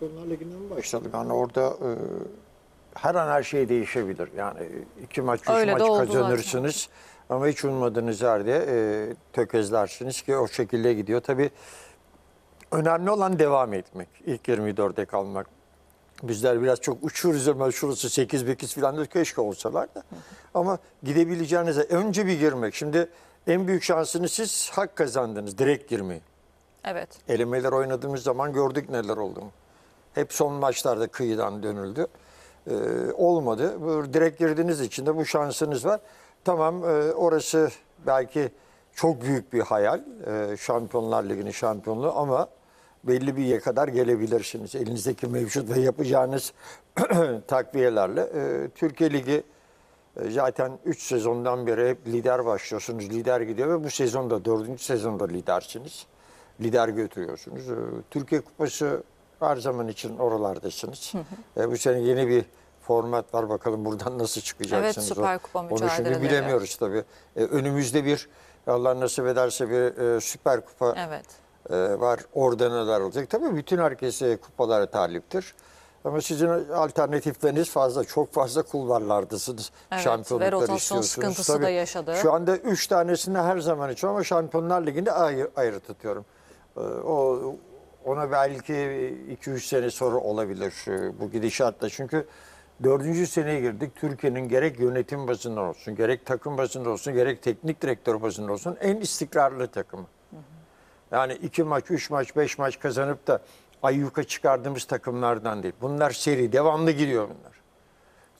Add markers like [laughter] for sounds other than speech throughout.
Şampiyonlar Ligi'nden başladık. Yani orada e, her an her şey değişebilir. Yani iki maç, üç Öyle de maç oldu kazanırsınız. Ama hiç ummadığınız yerde e, tökezlersiniz ki o şekilde gidiyor. Tabii önemli olan devam etmek. İlk 24'e kalmak. Bizler biraz çok uçuyoruz ama şurası 8 8 falan da keşke olsalar da. Ama gidebileceğinize önce bir girmek. Şimdi en büyük şansınız siz hak kazandınız. Direkt girmeyi. Evet. Elemeler oynadığımız zaman gördük neler olduğunu. Hep son maçlarda kıyıdan dönüldü. Ee, olmadı. Bu direkt girdiğiniz için de bu şansınız var. Tamam e, orası belki çok büyük bir hayal. E, Şampiyonlar Ligi'nin şampiyonluğu ama belli bir yere kadar gelebilirsiniz. Elinizdeki mevcut ve yapacağınız [clears throat] takviyelerle. E, Türkiye Ligi e, Zaten 3 sezondan beri hep lider başlıyorsunuz, lider gidiyor ve bu sezonda 4. sezonda lidersiniz. Lider götürüyorsunuz. E, Türkiye Kupası her zaman için oralardasınız. E, Bu sene yeni bir format var bakalım buradan nasıl çıkacaksınız. Evet, Süper Kupa Onu şimdi mücadeleleri. bilemiyoruz tabii. E, Önümüzde bir Allah nasip ederse bir e, Süper Kupa Evet. e, var. Orada neler olacak? Tabii bütün herkes e, kupalara taliptir. Ama sizin alternatifleriniz fazla. Çok fazla kulvarlardasınız. Evet, Şampiyonluklar ve rotasyon istiyorsunuz. sıkıntısı Tabii da yaşadı. Şu anda üç tanesini her zaman için ama Şampiyonlar Ligi'nde ayrı, ayrı tutuyorum. E, O ona belki 2-3 sene sonra olabilir e, bu gidişatla. Çünkü dördüncü seneye girdik. Türkiye'nin gerek yönetim bazında olsun, gerek takım bazında olsun, gerek teknik direktör bazında olsun en istikrarlı takımı. Yani iki maç, üç maç, beş maç kazanıp da ayyuka çıkardığımız takımlardan değil. Bunlar seri, devamlı gidiyor bunlar.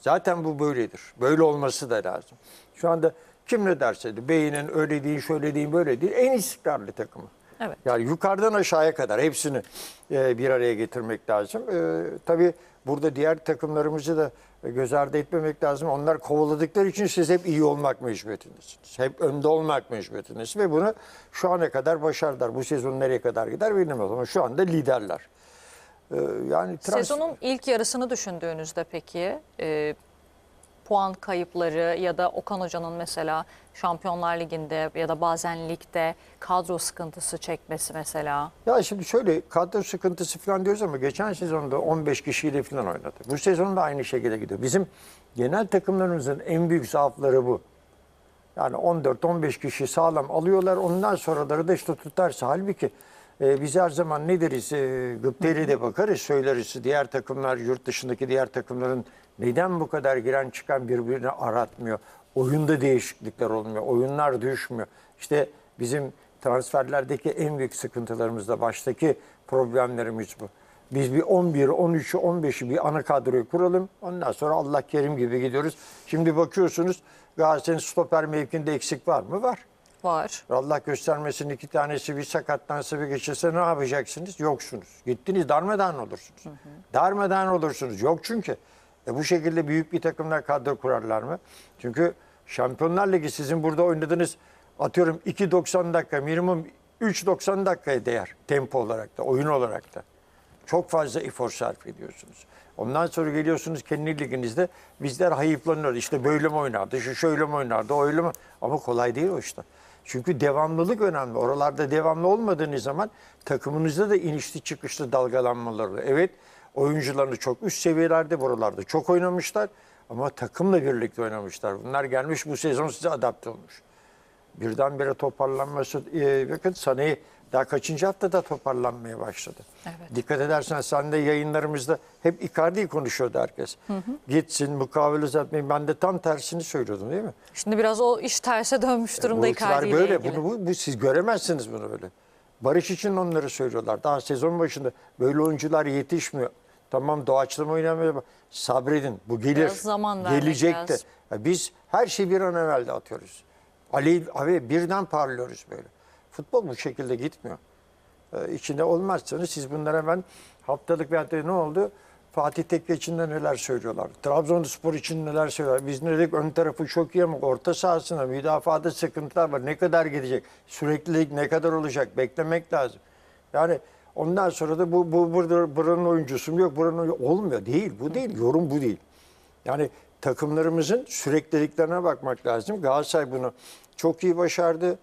Zaten bu böyledir. Böyle olması da lazım. Şu anda kim ne derse de beynin öyle değil, şöyle değil, böyle değil. En istikrarlı takımı. Evet. Yani yukarıdan aşağıya kadar hepsini e, bir araya getirmek lazım. E, tabii burada diğer takımlarımızı da göz ardı etmemek lazım. Onlar kovaladıkları için siz hep iyi olmak mecburiyetindesiniz. Hep önde olmak mecburiyetindesiniz ve bunu şu ana kadar başardılar. Bu sezon nereye kadar gider bilmiyorum ama şu anda liderler. E, yani trans- Sezonun ilk yarısını düşündüğünüzde peki e, puan kayıpları ya da Okan Hoca'nın mesela Şampiyonlar Ligi'nde ya da bazen ligde kadro sıkıntısı çekmesi mesela. Ya şimdi şöyle kadro sıkıntısı falan diyoruz ama geçen sezonda 15 kişiyle falan oynadı. Bu sezon da aynı şekilde gidiyor. Bizim genel takımlarımızın en büyük zaafları bu. Yani 14-15 kişi sağlam alıyorlar. Ondan sonraları da işte tutarsa. Halbuki e, biz her zaman ne deriz? E, de bakarız, söyleriz. Diğer takımlar, yurt dışındaki diğer takımların neden bu kadar giren çıkan birbirini aratmıyor? Oyunda değişiklikler olmuyor. Oyunlar düşmüyor. İşte bizim transferlerdeki en büyük sıkıntılarımız da baştaki problemlerimiz bu. Biz bir 11, 13'ü, 15'i bir ana kadroyu kuralım. Ondan sonra Allah kerim gibi gidiyoruz. Şimdi bakıyorsunuz Galatasaray'ın stoper mevkinde eksik var mı? Var. Var. Allah göstermesin iki tanesi bir sakatlansa bir geçirse ne yapacaksınız? Yoksunuz. Gittiniz darmadağın olursunuz. Darmadağın olursunuz. Yok çünkü. E bu şekilde büyük bir takımlar kadro kurarlar mı? Çünkü Şampiyonlar Ligi sizin burada oynadığınız atıyorum 2.90 dakika minimum 3.90 dakikaya değer tempo olarak da oyun olarak da. Çok fazla efor sarf ediyorsunuz. Ondan sonra geliyorsunuz kendi liginizde bizler hayıflanıyoruz. İşte böyle mi oynardı, şu şöyle mi oynardı, öyle mi? Ama kolay değil o işte. Çünkü devamlılık önemli. Oralarda devamlı olmadığınız zaman takımınızda da inişli çıkışlı dalgalanmalar oluyor. Evet oyuncularını çok üst seviyelerde buralarda çok oynamışlar ama takımla birlikte oynamışlar. Bunlar gelmiş bu sezon size adapte olmuş birdenbire toparlanması e, bakın Sané'yi daha kaçıncı haftada toparlanmaya başladı. Evet. Dikkat edersen sen de yayınlarımızda hep Icardi'yi konuşuyordu herkes. Gitsin mukavele uzatmayın. Ben de tam tersini söylüyordum değil mi? Şimdi biraz o iş terse dönmüş durumda Bu işler Icardi ile böyle. ilgili. Bunu, bu, bu, siz göremezsiniz bunu böyle. Barış için onları söylüyorlar. Daha sezon başında böyle oyuncular yetişmiyor. Tamam doğaçlama oynamıyor. Sabredin. Bu gelir. Biraz zaman vermek Gelecek de. lazım. Biz her şeyi bir an evvelde atıyoruz. Ali abi birden parlıyoruz böyle. Futbol bu şekilde gitmiyor. Ee, içinde olmazsanız siz bunlara hemen haftalık veyahut ne oldu? Fatih Tekke için de neler söylüyorlar. Trabzonspor için neler söylüyorlar. Biz ne dedik ön tarafı çok iyi ama orta sahasında müdafaada sıkıntılar var. Ne kadar gidecek? Süreklilik ne kadar olacak? Beklemek lazım. Yani ondan sonra da bu, bu burada buranın oyuncusu mu yok buranın olmuyor. Değil bu değil. Yorum bu değil. Yani takımlarımızın sürekliliklerine bakmak lazım. Galatasaray bunu çok iyi başardı.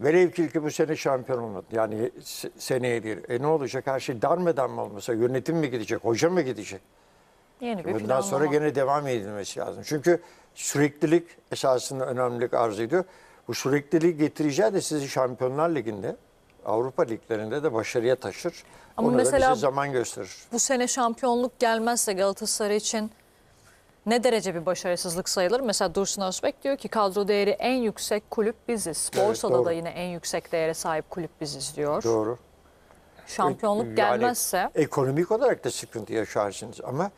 Velev ki ki bu sene şampiyon olmadı. Yani se- seneye değil. E ne olacak? Her şey darmadan mı olmasa? Yönetim mi gidecek? Hoca mı gidecek? Yeni bir Bundan sonra gene devam edilmesi lazım. Çünkü süreklilik esasında önemlilik arz ediyor. Bu sürekliliği getireceği de sizi Şampiyonlar Ligi'nde, Avrupa liglerinde de başarıya taşır. Ama Onu mesela- da bize zaman gösterir. Bu sene şampiyonluk gelmezse Galatasaray için ne derece bir başarısızlık sayılır? Mesela Dursun Özbek diyor ki kadro değeri en yüksek kulüp biziz. Evet, Borsada doğru. da yine en yüksek değere sahip kulüp biziz diyor. Doğru. Şampiyonluk Yani gelmezse ekonomik olarak da sıkıntı yaşarsınız ama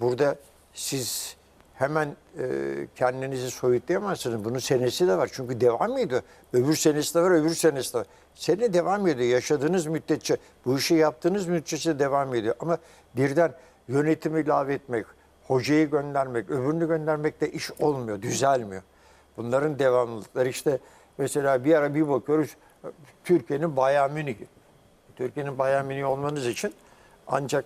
burada siz hemen e, kendinizi soyutlayamazsınız. Bunun senesi de var. Çünkü devam ediyor. Öbür senesi de var, öbür senesi de var. Sene devam ediyor. Yaşadığınız müddetçe, bu işi yaptığınız müddetçe devam ediyor. Ama birden yönetimi ilave etmek, hocayı göndermek, öbürünü göndermekle iş olmuyor, düzelmiyor. Bunların devamlılıkları işte mesela bir ara bir bakıyoruz Türkiye'nin Bayern Münih'i. Türkiye'nin Bayern Münih olmanız için ancak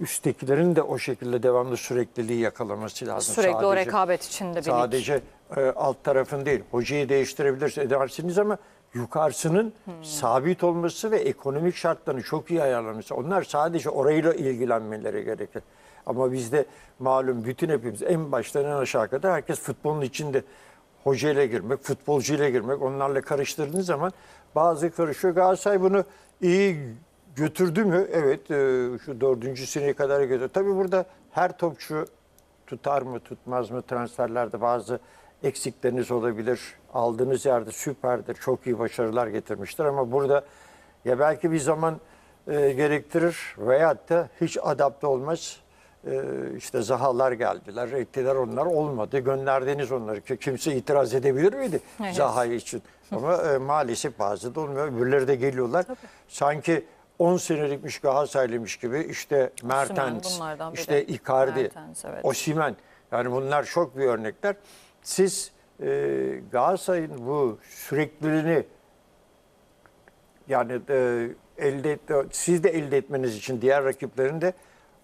üsttekilerin de o şekilde devamlı sürekliliği yakalaması lazım. sürekli o Sadece- rekabet içinde bir. Sadece e, alt tarafın değil. Hocayı değiştirebilirsiniz edersiniz ama yukarısının Hmm. sabit olması ve ekonomik şartlarını çok iyi ayarlaması. Onlar sadece orayla ilgilenmeleri gerekir. Ama bizde malum bütün hepimiz en baştan en aşağı kadar herkes futbolun içinde hocayla girmek, futbolcuyla girmek onlarla karıştırdığınız zaman bazı karışıyor. Galatasaray bunu iyi götürdü mü? Evet e, şu dördüncü seneye kadar götürdü. Tabii burada her topçu tutar mı tutmaz mı transferlerde bazı eksikleriniz olabilir. Aldığınız yerde süperdir. Çok iyi başarılar getirmiştir ama burada ya belki bir zaman e, gerektirir veyahut da hiç adapte olmaz. E, işte Zahalar geldiler, ettiler onlar olmadı. Gönderdiniz onları ki kimse itiraz edebilir miydi Evet. Zaha için? Ama e, maalesef bazı da olmuyor. Öbürleri de geliyorlar. Sanki 10 senelikmiş Galatasaraylıymış gibi işte Mertens, işte Icardi, Mertens, evet. Osimhen. Yani bunlar çok bir örnekler. Siz e, Galatasaray'ın bu sürekliliğini yani e, elde siz de elde etmeniz için diğer rakiplerin de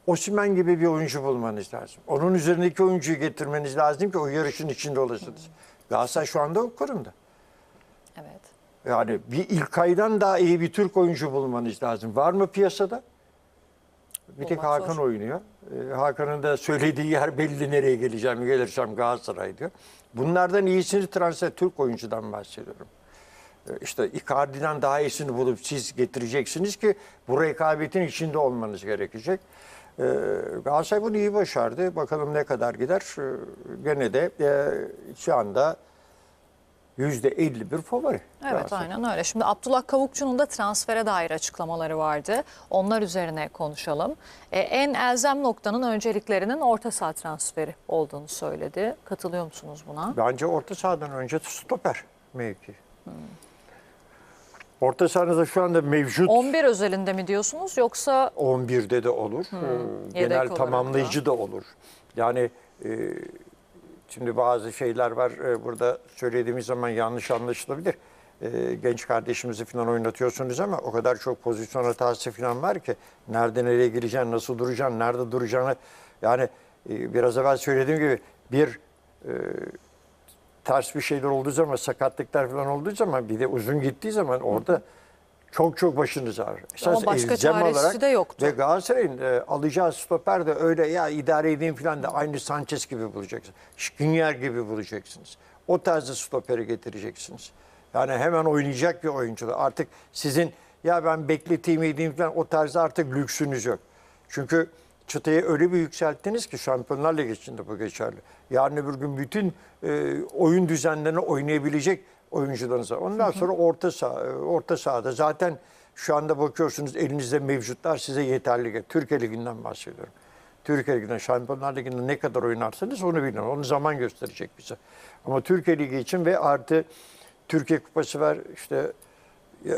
Osimhen gibi bir oyuncu bulmanız lazım. Onun üzerindeki oyuncuyu getirmeniz lazım ki o yarışın içinde olasınız. Galatasaray şu anda o konumda. Evet. Yani bir İlkay'dan daha iyi bir Türk oyuncu bulmanız lazım. Var mı piyasada? Bir tek Hakan zor. oynuyor. Ee, Hakan'ın da söylediği yer belli nereye geleceğim, gelirsem Galatasaray diyor. Bunlardan iyisini transfer, Türk oyuncudan bahsediyorum. Ee, İşte Icardi'den daha iyisini bulup siz getireceksiniz ki bu rekabetin içinde olmanız gerekecek. Ee, Galatasaray bunu iyi başardı. Bakalım ne kadar gider. Gene de e, şu anda %51 favori. Evet aynen öyle. Şimdi Abdullah Kavukçu'nun da transfere dair açıklamaları vardı. Onlar üzerine konuşalım. E, en elzem noktanın önceliklerinin orta saha transferi olduğunu söyledi. Katılıyor musunuz buna? Bence orta sahadan önce stoper mevki. Orta sahanızda şu anda mevcut 11 özelinde mi diyorsunuz yoksa 11'de de olur. Ee, yedek Genel tamamlayıcı da olur. Yani e, şimdi bazı şeyler var e, burada söylediğimiz zaman yanlış anlaşılabilir. E, genç kardeşimizi falan oynatıyorsunuz ama o kadar çok pozisyon hatası falan var ki nerede nereye gireceksin, nasıl duracaksın, nerede duracağını yani e, biraz evvel söylediğim gibi bir e, ters bir şeyler olduğu zaman, sakatlıklar falan olduğu zaman bir de uzun gittiği zaman orada çok çok başınız ağrır. Esas başka elzem çaresi de yoktu. Ve Galatasaray'ın e, alacağı stoper de öyle ya idare edeyim falan da aynı Sanchez gibi bulacaksınız. Skriniar gibi bulacaksınız. O tarzda stoperi getireceksiniz. Yani hemen oynayacak bir oyuncu. da. Artık sizin ya ben bekleteyim edeyim falan o tarzda artık lüksünüz yok. Çünkü çıtayı öyle bir yükselttiniz ki Şampiyonlar Ligi için de bu geçerli. Yarın öbür gün bütün e, oyun düzenlerini oynayabilecek oyuncularınız var. Ondan sonra orta saha, e, orta sahada zaten şu anda bakıyorsunuz elinizde mevcutlar size yeterli. Türkiye Ligi'nden bahsediyorum. Türkiye Ligi'nden, Şampiyonlar Ligi'nde ne kadar oynarsanız onu bilin. Onu zaman gösterecek bize. Ama Türkiye Ligi için ve artı Türkiye Kupası var. işte e,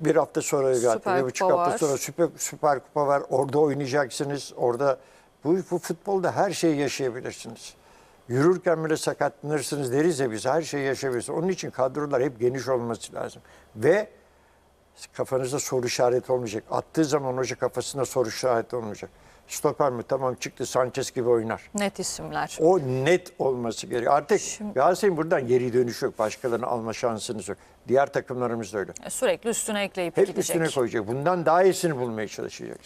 bir hafta sonra Süper bir buçuk hafta var. sonra Süper, Süper Kupa var. Orada oynayacaksınız. Orada bu, bu futbolda her şeyi yaşayabilirsiniz. Yürürken bile sakatlanırsınız deriz ya biz her şeyi yaşayabilirsiniz. Onun için kadrolar hep geniş olması lazım. Ve Kafanızda soru işareti olmayacak. Attığı zaman hoca kafasında soru işareti olmayacak. Stoper mi? Tamam çıktı Sanchez gibi oynar. Net isimler. O net olması gerekiyor. Artık Galatasaray'ın buradan geri dönüş yok. Başkalarını alma şansınız yok. Diğer takımlarımız da öyle. Sürekli üstüne ekleyip Hep gidecek. üstüne koyacak. Bundan daha iyisini bulmaya çalışacak.